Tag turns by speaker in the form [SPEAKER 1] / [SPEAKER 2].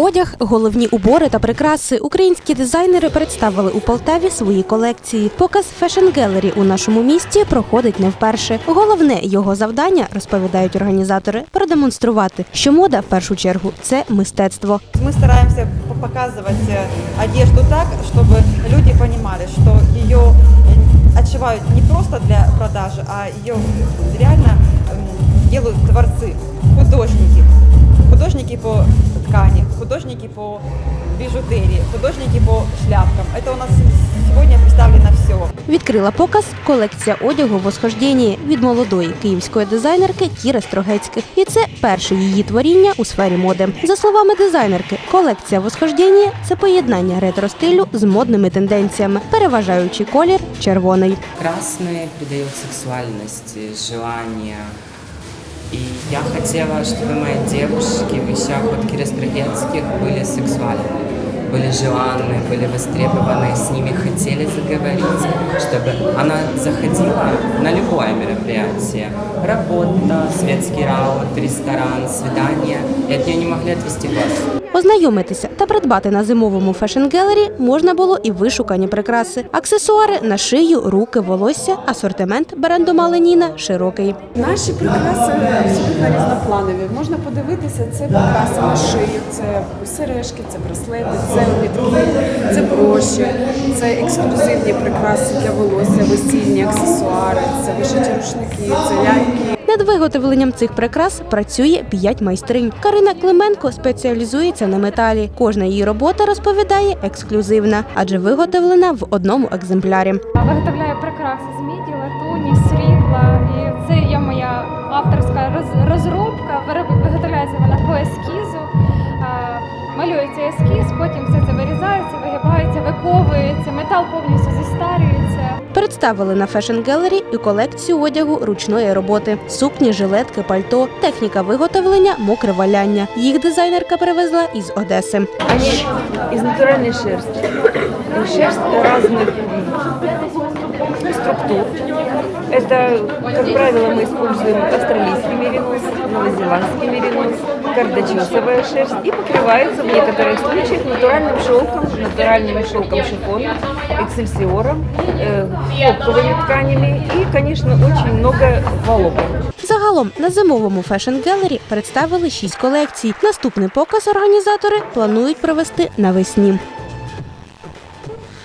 [SPEAKER 1] одяг, головні убори та прикраси. Українські дизайнери представили у Полтаві свої колекції. Показ Fashion Gallery у нашому місті проходить не вперше. Головне його завдання, розповідають організатори, продемонструвати, що мода в першу чергу це мистецтво.
[SPEAKER 2] Мы стараемся по- показывать э, одежду так, чтобы люди понимали, что ее э, отшивают не просто для продажи, а ее реально м, делают творцы, художники. Художники по ткани, художники по бижутерии, художники по шляпкам. Это у нас сегодня представлено все.
[SPEAKER 1] Відкрила показ колекція одягу «Восхождення» від молодої київської дизайнерки Кіри Строгецьких. І це перше її творіння у сфері моди. За словами дизайнерки, колекція «Восхождення» – це поєднання ретро-стилю з модними тенденціями, переважаючий колір червоний.
[SPEAKER 3] Красный придает сексуальности, желания. И я хотела, чтобы мои девушки в вещах от Киры Строгецких были сексуальны, были желанны, были востребованы, с ними хотели заговорить, чтобы она заходила на любое мероприятие. Работа, светский раут, ресторан, свидание, и от нее не могли отвести глаз.
[SPEAKER 1] Ознайомитися та придбати на зимовому фешн-гелері можна було і вишукані прикраси. Аксесуари на шию, руки, волосся, асортимент бренду Маленіна широкий.
[SPEAKER 4] Наші прикраси абсолютно різнопланові. Можна подивитися, це прикраси на шию, це сережки, це браслети, це обідки, це броші, це ексклюзивні прикраси для волосся, весільні аксесуари, це вишиті рушники, це ляльки.
[SPEAKER 1] Над виготовленням цих прикрас працює п'ять майстринь. Карина Клименко спеціалізується на металі. Кожна її робота розповідає ексклюзивна, адже виготовлена в одному екземплярі.
[SPEAKER 5] Виготовляю прикраси з міді, латуні, срібла. І це є моя авторська розробка. Виготовляється вона по ескізу. Малюється ескіз, потім все це вирізається, вигибається, виковується, метал повністю зістарюється
[SPEAKER 1] Представили на Fashion Gallery і колекцію одягу ручної роботи: сукні, жилетки, пальто, техніка виготовлення, мокре валяння. Їх дизайнерка привезла із Одеси.
[SPEAKER 6] Они из натуральной шерсти. И Шерсть разных м, структур. Это, как правило, мы используем австралийский меринос, новозеландский меринос, кардачесовая шерсть и покрывается в некоторых случаях натуральным шелком, натуральным шелком шифона, эксельсиором, э, хлопковыми тканями и, конечно, очень много волокон.
[SPEAKER 1] Загалом на зимовому Fashion Gallery представили шість колекцій. Наступний показ організатори планують провести навесні.